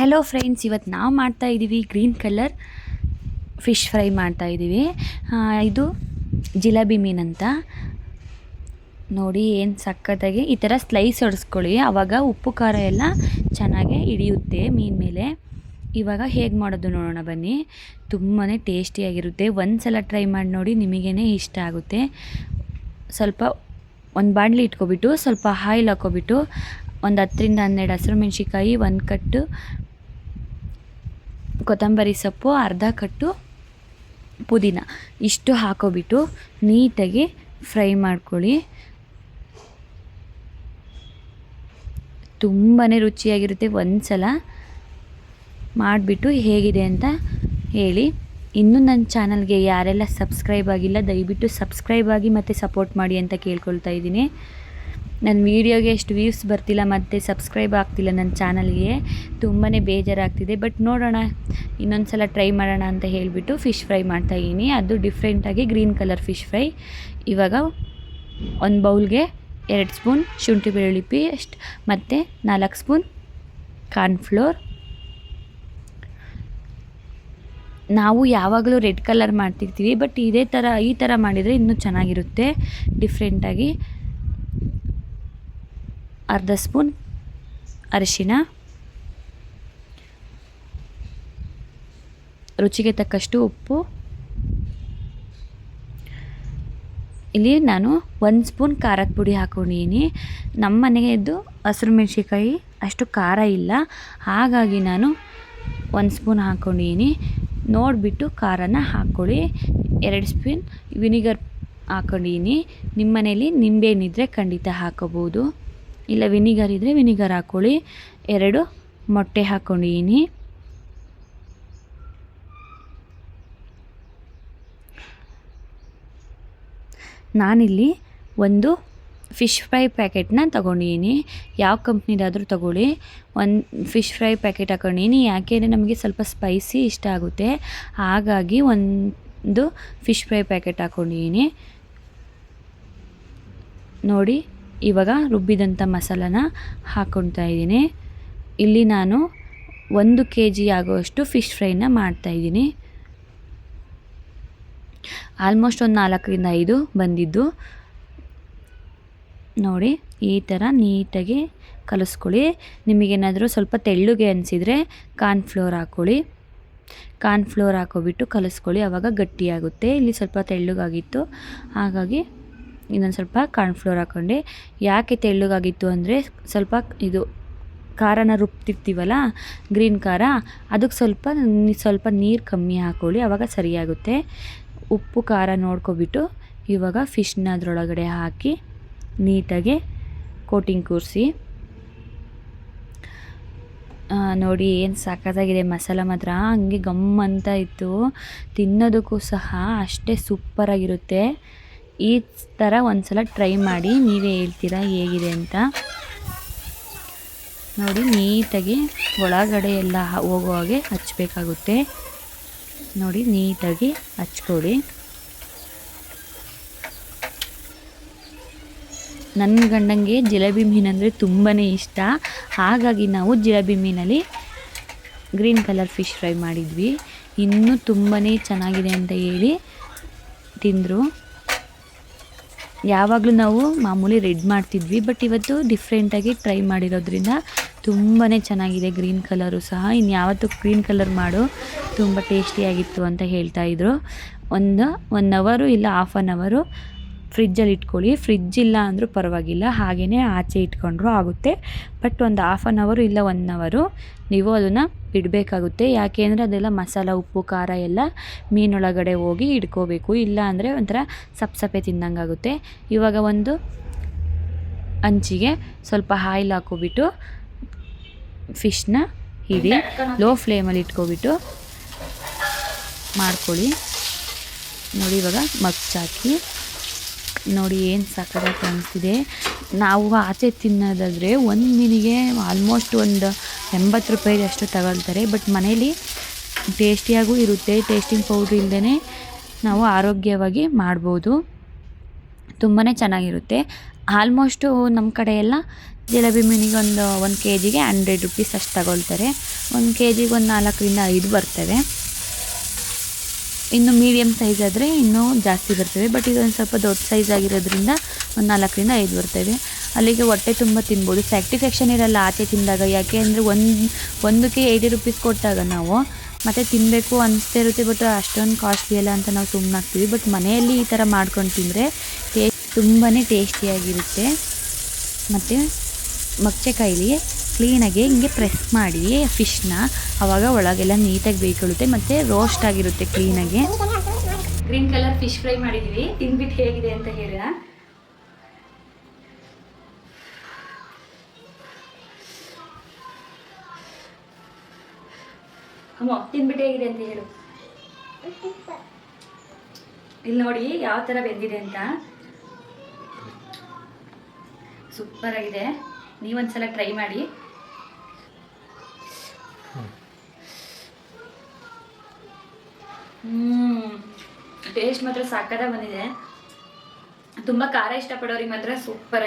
Hello friends ಇವತ್ತು ನಾವು ಮಾಡ್ತಾ ಇದ್ದೀವಿ ಗ್ರೀನ್ ಕಲರ್ ಫಿಶ್ ಫ್ರೈ ಮಾಡ್ತಾ ಇದ್ದೀವಿ ಇದು ಜಿಲೇಬಿ ಮೀನಂತ ನೋಡಿ ಏನು ಸಕ್ಕತ್ತಾಗಿ ಈ ಥರ ಸ್ಲೈಸ್ ಹೊಡೆಸ್ಕೊಳ್ಳಿ. ಆವಾಗ ಉಪ್ಪು, ಖಾರ ಎಲ್ಲ ಚೆನ್ನಾಗಿ ಹಿಡಿಯುತ್ತೆ ಮೀನು ಮೇಲೆ. ಇವಾಗ ಹೇಗೆ ಮಾಡೋದು ನೋಡೋಣ ಬನ್ನಿ. ತುಂಬಾ ಟೇಸ್ಟಿಯಾಗಿರುತ್ತೆ ಒಂದು ಸಲ ಟ್ರೈ ಮಾಡಿ ನೋಡಿ ನಿಮಗೇ ಇಷ್ಟ ಆಗುತ್ತೆ. ಸ್ವಲ್ಪ ಒಂದು ಬಾಣಲಿ ಇಟ್ಕೊಬಿಟ್ಟು, ಸ್ವಲ್ಪ ಆಯಿಲ್ ಹಾಕ್ಕೊಬಿಟ್ಟು ಒಂದು ಹತ್ತರಿಂದ ಹನ್ನೆರಡು ಹಸಿರು ಮೆಣಸಿಕಾಯಿ ಒಂದು ಕಟ್ಟು ಕೊತ್ತಂಬರಿ ಸೊಪ್ಪು, ಅರ್ಧ ಕಟ್ಟು ಪುದೀನ. ಇಷ್ಟು ಹಾಕೋಬಿಟ್ಟು ನೀಟಾಗಿ ಫ್ರೈ ಮಾಡ್ಕೊಳ್ಳಿ. ತುಂಬಾ ರುಚಿಯಾಗಿರುತ್ತೆ ಒಂದು ಸಲ ಮಾಡಿಬಿಟ್ಟು ಹೇಗಿದೆ ಅಂತ ಹೇಳಿ. ಇನ್ನೂ ನನ್ನ ಚಾನಲ್ಗೆ ಯಾರೆಲ್ಲ ಸಬ್ಸ್ಕ್ರೈಬ್ ಆಗಿಲ್ಲ, ದಯವಿಟ್ಟು ಸಬ್ಸ್ಕ್ರೈಬ್ ಆಗಿ ಮತ್ತು ಸಪೋರ್ಟ್ ಮಾಡಿ ಅಂತ ಕೇಳ್ಕೊಳ್ತಾ ಇದ್ದೀನಿ. ನನ್ನ ವೀಡಿಯೋಗೆ ಎಷ್ಟು ವ್ಯೂಸ್ ಬರ್ತಿಲ್ಲ ಮತ್ತು ಸಬ್ಸ್ಕ್ರೈಬ್ ಆಗ್ತಿಲ್ಲ ನನ್ನ ಚಾನಲ್ಗೆ ತುಂಬಾ ಬೇಜಾರಾಗ್ತಿದೆ. ಬಟ್ ನೋಡೋಣ ಇನ್ನೊಂದು ಸಲ ಟ್ರೈ ಮಾಡೋಣ ಅಂತ ಹೇಳಿಬಿಟ್ಟು ಫಿಶ್ ಫ್ರೈ ಮಾಡ್ತಾಯಿದ್ದೀನಿ ಅದು ಡಿಫ್ರೆಂಟಾಗಿ ಗ್ರೀನ್ ಕಲರ್ ಫಿಶ್ ಫ್ರೈ ಇವಾಗ ಒಂದು ಬೌಲ್ಗೆ ಎರಡು ಸ್ಪೂನ್ ಶುಂಠಿ ಬೆಳ್ಳುಳ್ಳಿ ಪೇಸ್ಟ್ ಮತ್ತು ನಾಲ್ಕು ಸ್ಪೂನ್ ಕಾರ್ನ್ಫ್ಲೋರ್ ನಾವು ಯಾವಾಗಲೂ ರೆಡ್ ಕಲರ್ ಮಾಡ್ತಿರ್ತೀವಿ ಬಟ್ ಇದೇ ಥರ ಈ ಥರ ಮಾಡಿದರೆ ಇನ್ನೂ ಚೆನ್ನಾಗಿರುತ್ತೆ. ಡಿಫ್ರೆಂಟಾಗಿ ಅರ್ಧ ಸ್ಪೂನ್ ಅರಿಶಿನ. ರುಚಿಗೆ ತಕ್ಕಷ್ಟು ಉಪ್ಪು. ಇಲ್ಲಿ ನಾನು ಒಂದು ಸ್ಪೂನ್ ಖಾರದ ಪುಡಿ ಹಾಕ್ಕೊಂಡಿದ್ದೀನಿ ನಮ್ಮ ಮನೆಯದ್ದು ಹಸಿರು ಮೆಣಸಿಕಾಯಿ ಅಷ್ಟು ಖಾರ ಇಲ್ಲ. ಹಾಗಾಗಿ ನಾನು ಒಂದು ಸ್ಪೂನ್ ಹಾಕ್ಕೊಂಡಿದ್ದೀನಿ ನೋಡಿಬಿಟ್ಟು ಖಾರನ ಹಾಕ್ಕೊಳ್ಳಿ. ಎರಡು ಸ್ಪೂನ್ ವಿನಿಗರ್ ಹಾಕ್ಕೊಂಡಿದ್ದೀನಿ ನಿಮ್ಮ ಮನೇಲಿ ನಿಂಬೆಹಣ್ಣಿದ್ರೆ ಖಂಡಿತ ಹಾಕೋಬೋದು. ಇಲ್ಲ ವಿನಿಗರ್ ಇದ್ದರೆ ವಿನಿಗರ್ ಹಾಕ್ಕೊಳ್ಳಿ ಎರಡು ಮೊಟ್ಟೆ ಹಾಕ್ಕೊಂಡಿದ್ದೀನಿ ನಾನಿಲ್ಲಿ ಒಂದು ಫಿಶ್ ಫ್ರೈ ಪ್ಯಾಕೆಟ್ನ ತೊಗೊಂಡಿದ್ದೀನಿ ಯಾವ ಕಂಪ್ನಿದಾದರೂ ತಗೊಳ್ಳಿ. ಒಂದು ಫಿಶ್ ಫ್ರೈ ಪ್ಯಾಕೆಟ್ ಹಾಕೊಂಡಿದ್ದೀನಿ ಯಾಕೆಂದರೆ ನಮಗೆ ಸ್ವಲ್ಪ ಸ್ಪೈಸಿ ಇಷ್ಟ ಆಗುತ್ತೆ. ಹಾಗಾಗಿ ಒಂದು ಫಿಶ್ ಫ್ರೈ ಪ್ಯಾಕೆಟ್ ಹಾಕ್ಕೊಂಡಿದ್ದೀನಿ ನೋಡಿ. ಇವಾಗ ರುಬ್ಬಿದಂಥ ಮಸಾಲನ ಹಾಕ್ಕೊಳ್ತಾ ಇದ್ದೀನಿ. ಇಲ್ಲಿ ನಾನು ಒಂದು ಕೆ ಜಿ ಆಗುವಷ್ಟು ಫಿಶ್ ಫ್ರೈನ ಮಾಡ್ತಾಯಿದ್ದೀನಿ ಆಲ್ಮೋಸ್ಟ್ ಒಂದು ನಾಲ್ಕರಿಂದ ಐದು ಬಂದಿದ್ದು. ನೋಡಿ, ಈ ಥರ ನೀಟಾಗಿ ಕಲಿಸ್ಕೊಳ್ಳಿ. ನಿಮಗೇನಾದರೂ ಸ್ವಲ್ಪ ತೆಳ್ಳಗೆ ಅನಿಸಿದರೆ ಕಾರ್ನ್ಫ್ಲೋರ್ ಹಾಕ್ಕೊಳ್ಳಿ. ಕಾರ್ನ್ಫ್ಲೋರ್ ಹಾಕೋಬಿಟ್ಟು ಕಲಿಸ್ಕೊಳ್ಳಿ ಆವಾಗ ಗಟ್ಟಿಯಾಗುತ್ತೆ. ಇಲ್ಲಿ ಸ್ವಲ್ಪ ತೆಳ್ಳಗಾಗಿತ್ತು. ಹಾಗಾಗಿ ಇನ್ನೊಂದು ಸ್ವಲ್ಪ ಕಾರ್ನ್ಫ್ಲೋರ್ ಹಾಕ್ಕೊಂಡೆ ಯಾಕೆ ತೆಳ್ಳಗಾಗಿತ್ತು ಅಂದರೆ ಸ್ವಲ್ಪ ಇದು ಖಾರನ ರುಬ್ತಿರ್ತೀವಲ್ಲ, ಗ್ರೀನ್ ಖಾರ ಅದಕ್ಕೆ ಸ್ವಲ್ಪ ಸ್ವಲ್ಪ ನೀರು ಕಮ್ಮಿ ಹಾಕ್ಕೊಳ್ಳಿ ಆವಾಗ ಸರಿಯಾಗುತ್ತೆ. ಉಪ್ಪು, ಖಾರ ನೋಡ್ಕೊಬಿಟ್ಟು ಇವಾಗ ಫಿಶ್ನ ಅದರೊಳಗಡೆ ಹಾಕಿ ನೀಟಾಗಿ ಕೋಟಿಂಗ್ ಕೂರಿಸಿ. ನೋಡಿ ಏನು ಸಾಕತ್ತಾಗಿದೆ ಮಸಾಲ ಮಾತ್ರ ಹಂಗೆ ಗಮ್ ಅಂತ ಇತ್ತು. ತಿನ್ನೋದಕ್ಕೂ ಸಹ ಅಷ್ಟೇ ಸೂಪರಾಗಿರುತ್ತೆ. ಈ ಥರ ಒಂದು ಸಲ ಟ್ರೈ ಮಾಡಿ, ನೀವೇ ಹೇಳ್ತೀರಾ ಹೇಗಿದೆ ಅಂತ. ನೋಡಿ, ನೀಟಾಗಿ ಒಳಗಡೆ ಎಲ್ಲ ಹೋಗೋ ಹಾಗೆ ಹಚ್ಚಬೇಕಾಗುತ್ತೆ ನೋಡಿ, ನೀಟಾಗಿ ಹಚ್ಕೊಳ್ಳಿ. ನನ್ನ ಗಂಡಂಗೆ ಜಿಲೇಬಿ ಮೀನಂದರೆ ತುಂಬಾ ಇಷ್ಟ. ಹಾಗಾಗಿ ನಾವು ಜಿಲೇಬಿ ಮೀನಲ್ಲಿ ಗ್ರೀನ್ ಕಲರ್ ಫಿಶ್ ಫ್ರೈ ಮಾಡಿದ್ವಿ. ಇನ್ನೂ ತುಂಬಾ ಚೆನ್ನಾಗಿದೆ ಅಂತ ಹೇಳಿ ತಿಂದರು. ಯಾವಾಗಲೂ ನಾವು ಮಾಮೂಲಿ ರೆಡ್ ಮಾಡ್ತಿದ್ವಿ, ಬಟ್ ಇವತ್ತು ಡಿಫ್ರೆಂಟಾಗಿ ಟ್ರೈ ಮಾಡಿರೋದ್ರಿಂದ ತುಂಬಾ ಚೆನ್ನಾಗಿದೆ ಗ್ರೀನ್ ಕಲರು ಸಹ. ಇನ್ನು ಯಾವತ್ತೂ ಗ್ರೀನ್ ಕಲರ್ ಮಾಡು, ತುಂಬ ಟೇಸ್ಟಿಯಾಗಿತ್ತು ಅಂತ ಹೇಳ್ತಾಯಿದ್ರು ಒಂದು ಒನ್ ಅವರು ಇಲ್ಲ ಹಾಫ್ ಆನ್ ಅವರು ಫ್ರಿಜ್ಜಲ್ಲಿ ಇಟ್ಕೊಳ್ಳಿ. ಫ್ರಿಜ್ ಇಲ್ಲ ಅಂದರೂ ಪರವಾಗಿಲ್ಲ. ಹಾಗೆಯೇ ಆಚೆ ಇಟ್ಕೊಂಡ್ರೂ ಆಗುತ್ತೆ. ಬಟ್ ಒಂದು ಹಾಫ್ ಆನ್ ಅವರು ಇಲ್ಲ ಒನ್ ಅವರು ನೀವು ಅದನ್ನು ಬಿಡಬೇಕಾಗುತ್ತೆ ಯಾಕೆ ಅಂದರೆ ಅದೆಲ್ಲ ಮಸಾಲ, ಉಪ್ಪು, ಖಾರ ಎಲ್ಲ ಮೀನೊಳಗಡೆ ಹೋಗಿ ಇಡ್ಕೋಬೇಕು ಇಲ್ಲ ಅಂದರೆ ಒಂಥರ ಸಪ್ ಸಪ್ಪೆ ತಿಂದಂಗಾಗುತ್ತೆ ಇವಾಗ ಒಂದು ಹಂಚಿಗೆ ಸ್ವಲ್ಪ ಆಯಿಲ್ ಹಾಕ್ಕೊಬಿಟ್ಟು ಫಿಶ್ನ ಹಿಡಿ ಲೋ ಫ್ಲೇಮಲ್ಲಿ ಇಟ್ಕೊಬಿಟ್ಟು ಮಾಡ್ಕೊಳ್ಳಿ. ನೋಡಿ ಇವಾಗ ಮಗ್ಚಾಕಿ. ನೋಡಿ ಏನು ಸಕ್ಕತ್ತಾಗಿ ಕಾಣಿಸ್ತಿದೆ ನಾವು ಆಚೆ ತಿನ್ನೋದಾದರೆ ಒಂದು ಮೀನಿಗೆ ಆಲ್ಮೋಸ್ಟ್ ಒಂದು ಎಂಬತ್ತು ರೂಪಾಯಿಗೆ ಅಷ್ಟು ತಗೊಳ್ತಾರೆ. ಬಟ್ ಮನೇಲಿ ಟೇಸ್ಟಿಯಾಗೂ ಇರುತ್ತೆ. ಟೇಸ್ಟಿಂಗ್ ಪೌಡ್ರ್ ಇಲ್ಲದೇ ನಾವು ಆರೋಗ್ಯವಾಗಿ ಮಾಡ್ಬೋದು. ತುಂಬಾ ಚೆನ್ನಾಗಿರುತ್ತೆ. ಆಲ್ಮೋಸ್ಟು ನಮ್ಮ ಕಡೆ ಜಿಲೇಬಿ ಮೀನಿಗೆ ಒಂದು ಒಂದು ಕೆ ಜಿಗೆ ಹಂಡ್ರೆಡ್ ರುಪೀಸ್ ಅಷ್ಟು ತಗೊಳ್ತಾರೆ. ಒಂದು ಕೆ ಜಿಗೆ ಒಂದು ನಾಲ್ಕರಿಂದ ಐದು ಬರ್ತವೆ. ಇನ್ನು ಮೀಡಿಯಮ್ ಸೈಜ್ ಆದರೆ ಇನ್ನೂ ಜಾಸ್ತಿ ಬರ್ತವೆ ಬಟ್ ಇದೊಂದು ಸ್ವಲ್ಪ ದೊಡ್ಡ ಸೈಜ್ ಆಗಿರೋದ್ರಿಂದ ಒಂದು ನಾಲ್ಕರಿಂದ ಐದು ಬರ್ತವೆ ಅಲ್ಲಿಗೆ ಹೊಟ್ಟೆ ತುಂಬ ತಿನ್ಬೋದು. ಸ್ಯಾಟಿಸ್ಫ್ಯಾಕ್ಷನ್ ಇರಲ್ಲ ಆಚೆ ತಿಂದಾಗ. ಯಾಕೆ ಅಂದರೆ ಒಂದು, ಒಂದಕ್ಕೆ ಏಯ್ಟಿ ರುಪೀಸ್ ಕೊಟ್ಟಾಗ ನಾವು ಮತ್ತು ತಿನ್ನಬೇಕು ಅನಿಸ್ತಾ ಇರುತ್ತೆ. ಬಟ್ ಅಷ್ಟೊಂದು ಕಾಸ್ಟ್ಲಿ ಅಲ್ಲ ಅಂತ ನಾವು ಸುಮ್ಮನಾಗ್ತೀವಿ ಬಟ್ ಮನೆಯಲ್ಲಿ ಈ ಥರ ಮಾಡ್ಕೊಂಡು ತಿಂದರೆ ಟೇಸ್ಟ್ ತುಂಬಾ ಟೇಸ್ಟಿಯಾಗಿರುತ್ತೆ ಮತ್ತು ಮಕ್ಚೆಕಾಯಿಲಿ ಕ್ಲೀನಾಗಿ ಹಿಂಗೆ ಪ್ರೆಸ್ ಮಾಡಿ ಫಿಶ್ನ ಆವಾಗ ಒಳಗೆಲ್ಲ ನೀಟಾಗಿ ಬೇಯ್ಕೊಳ್ಳುತ್ತೆ ಮತ್ತು ರೋಸ್ಟ್ ಆಗಿರುತ್ತೆ ಕ್ಲೀನಾಗಿ ಗ್ರೀನ್ ಕಲರ್ ಫಿಶ್ ಫ್ರೈ ಮಾಡಿದ್ದೀವಿ ತಿನ್ಬಿಟ್ಟು ಹೇಗಿದೆ ಅಂತ ಹೇಳ ಅಮ್ಮ ಹೇಗಿದೆ ಅಂತ ಹೇಳು. ಇಲ್ಲಿ ನೋಡಿ ಯಾವ ಥರ ಬೆಂದಿದೆ ಅಂತ. ಸೂಪರ್ ಆಗಿದೆ. ನೀವೊಂದ್ಸಲ ಟ್ರೈ ಮಾಡಿ. ಹ್ಮ್ ಟೇಸ್ಟ್ ಮಾತ್ರ ಸಾಕಾದ ಬಂದಿದೆ. ತುಂಬಾ ಖಾರ ಇಷ್ಟಪಡೋರಿಗೆ ಮಾತ್ರ ಸೂಪರ್